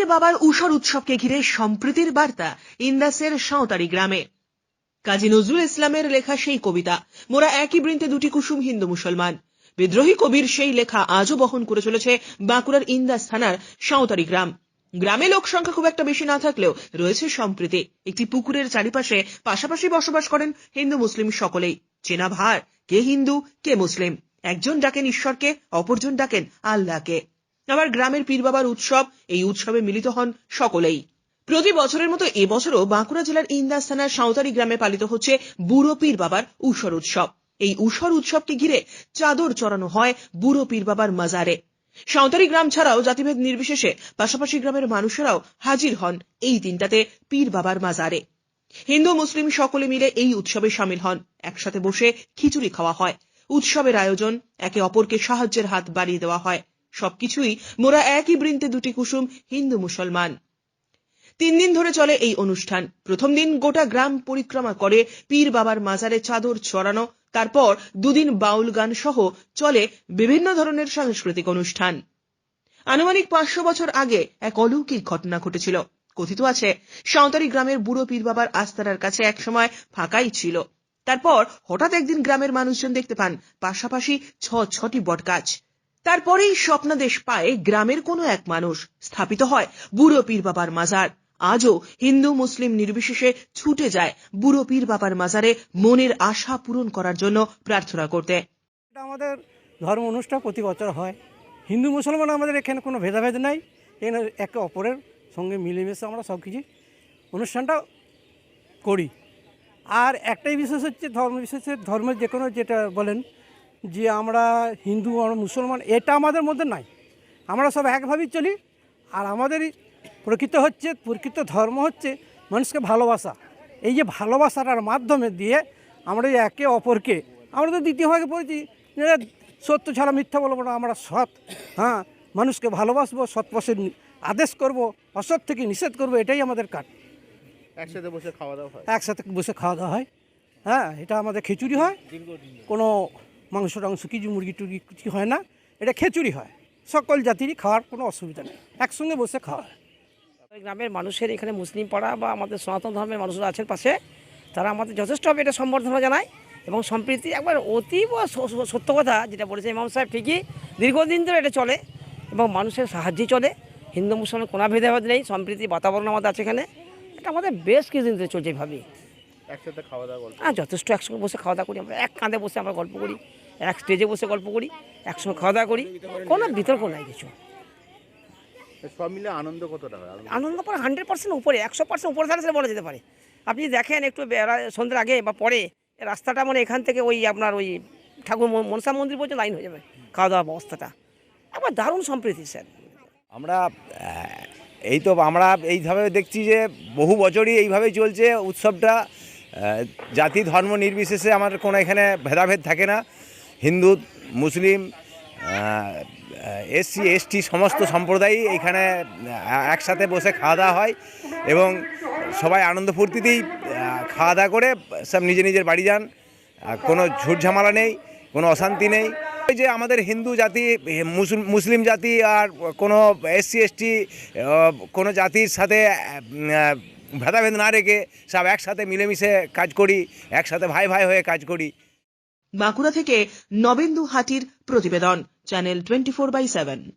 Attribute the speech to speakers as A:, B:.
A: পীর বাবার উষর উৎসবকে ঘিরে সম্প্রীতির বার্তা ইন্দাসের সাঁওতারি গ্রামে। কাজী নজরুল ইসলামের লেখা সেই কবিতা, মোরা একই বৃন্তে দুটি কুসুম হিন্দু মুসলমান। বিদ্রোহী কবির সেই লেখা আজও বহন করে চলেছে বাঁকুড়ার ইন্দাস থানার সাঁওতারি গ্রাম। গ্রামে লোক সংখ্যা খুব একটা বেশি না থাকলেও রয়েছে সম্প্রীতি। একটি পুকুরের চারিপাশে পাশাপাশি বসবাস করেন হিন্দু মুসলিম সকলেই। চেনা ভার, কে হিন্দু, কে মুসলিম। একজন ডাকেন ঈশ্বরকে, অপরজন ডাকেন আল্লাহকে। আবার গ্রামের পীর বাবার উৎসব, এই উৎসবে মিলিত হন সকলেই। প্রতি বছরের মতো এবছরও বাঁকুড়া জেলার ইন্দাস থানার সাঁওতারি গ্রামে পালিত হচ্ছে বুড়ো পীর বাবার উষর উৎসব। এই উষর উৎসবকে ঘিরে চাদর চড়ানো হয় বুড়ো পীর বাবার মাজারে। সাঁওতারি গ্রাম ছাড়াও জাতিভেদ নির্বিশেষে পাশাপাশি গ্রামের মানুষেরাও হাজির হন এই দিনটাতে পীর বাবার মাজারে। হিন্দু, মুসলিম সকলে মিলে এই উৎসবে সামিল হন। একসাথে বসে খিচুড়ি খাওয়া হয়। উৎসবের আয়োজন একে অপরকে সাহায্যের হাত বাড়িয়ে দেওয়া হয়। সবকিছুই মোরা একই বৃন্তে দুটি কুসুম হিন্দু মুসলমান। তিন দিন ধরে চলে এই অনুষ্ঠান। প্রথম দিন গোটা গ্রাম পরিক্রমা করে, পীর বাবার মাজারে চাদর ছড়ানো, তারপর দুদিন বাউল গান সহ চলে বিভিন্ন ধরনের সাংস্কৃতিক অনুষ্ঠান। আনুমানিক পাঁচশো বছর আগে এক অলৌকিক ঘটনা ঘটেছিল। কথিত আছে সাঁওতারি গ্রামের বুড়ো পীর বাবার আস্তারার কাছে একসময় ফাঁকাই ছিল। তারপর হঠাৎ একদিন গ্রামের মানুষজন দেখতে পান, পাশাপাশি ছ ছটি বটগাছ। তারপরেই স্বপ্নাদেশ পায় গ্রামের কোনো এক মানুষ স্থাপিত হয়, বুড়ো পীর বাবার মাজার। আজও হিন্দু মুসলিম নির্বিশেষে ছুটে যায় বুড়ো পীর বাবার মাজারে মনের আশা পূরণ করার জন্য প্রার্থনা করতে।
B: আমাদের ধর্ম অনুষ্ঠান, প্রতি বছর হয়। হিন্দু মুসলমান আমাদের এখানে কোনো ভেদাভেদ নাই। এখানে একে অপরের সঙ্গে মিলেমিশে আমরা সব কিছু অনুষ্ঠানটা করি। আর একটাই বিশেষ হচ্ছে ধর্ম বিশেষের ধর্মের যে কোনো যেটা বলেন যে আমরা হিন্দু আর মুসলমান এটা আমাদের মধ্যে নাই। আমরা সব একভাবেই চলি। আর আমাদেরই প্রকৃত হচ্ছে প্রকৃত ধর্ম হচ্ছে মানুষকে ভালোবাসা। এই যে ভালোবাসাটার মাধ্যমে দিয়ে আমরা একে অপরকে আমরা তো দ্বিতীয় ভাগে পড়েছি যে সত্য ছাড়া মিথ্যা বলব না আমরা সৎ হ্যাঁ মানুষকে ভালোবাসবো সৎ পথে আদেশ করব অসৎ থেকে নিষেধ করব এটাই আমাদের কাজ।
C: একসাথে বসে খাওয়া দাওয়া হয়?
B: একসাথে বসে খাওয়া দাওয়া হয়। হ্যাঁ এটা আমাদের খিচুড়ি হয়। কোনো মাংস টাংস কিছু মুরগি টুরগি কিছু হয় না। এটা খিচুড়ি হয়। সকল জাতিরই খাওয়ার কোনো অসুবিধা নেই। একসঙ্গে বসে খাওয়া।
D: গ্রামের মানুষের এখানে মুসলিম পাড়া বা আমাদের সনাতন ধর্মের মানুষরা আছেন পাশে, তারা আমাদের যথেষ্টভাবে এটা সম্বর্ধনা জানায় এবং সম্প্রীতি একবার অতীব সত্য কথা যেটা বলেছে ইমাম সাহেব ঠিকই, দীর্ঘদিন ধরে এটা চলে এবং মানুষের সাহায্যে চলে। হিন্দু, মুসলমান কোনো ভেদাভেদ নেই, সম্প্রীতি বাতাবরণ আমাদের আছে এখানে। এটা আমাদের বেশ কিছুদিন ধরে চলছে এভাবেই
C: একসাথে খাওয়া দাওয়া গল্প
D: হ্যাঁ যথেষ্ট একসঙ্গে বসে খাওয়া দাওয়া করি আমরা। এক কাঁধে বসে আমরা গল্প করি এক স্টেজে বসে গল্প করি একসঙ্গে খাওয়া দাওয়া করি। কোনো বিতর্ক নাই কিছু।
C: সব মিলে আনন্দ কতটা হয়? আনন্দ-
D: পরে হান্ড্রেড পার্সেন্ট উপরে একশো পার্সেন্ট উপরে থাকলে সেটা বলা যেতে পারে। আপনি দেখেন একটু সন্ধ্যের আগে বা পরে রাস্তাটা মানে এখান থেকে ওই আপনার ওই ঠাকুর ম- মনসা মন্দির পর্যন্ত লাইন হয়ে যাবে খাওয়া দাওয়া অবস্থাটা একবার দারুণ সম্প্রীতি স্যার।
E: আমরা এই তো আমরা এইভাবে দেখছি যে বহু বছরই এইভাবেই চলছে উৎসবটা। জাতি ধর্ম নির্বিশেষে আমার কোনো এখানে ভেদাভেদ থাকে না। হিন্দু, মুসলিম এসসি, এসটি, সমস্ত সম্প্রদায়ই এখানে একসাথে বসে খাওয়া দাওয়া হয় এবং সবাই আনন্দ ফুর্তিতেই খাওয়া দাওয়া করে সব নিজে নিজের বাড়ি যান। কোনো ঝামেলা নেই, কোনো অশান্তি নেই। ওই যে আমাদের হিন্দু জাতি মুসলিম জাতি আর কোনো এসসি, এসটি কোনো জাতির সাথে ভেদাভেদ না রেখে সব একসাথে মিলেমিশে কাজ করি, একসাথে ভাই ভাই হয়ে কাজ করি।
A: বাঁকুড়া থেকে নবেন্দু হাটির প্রতিবেদন, channel twenty four by seven.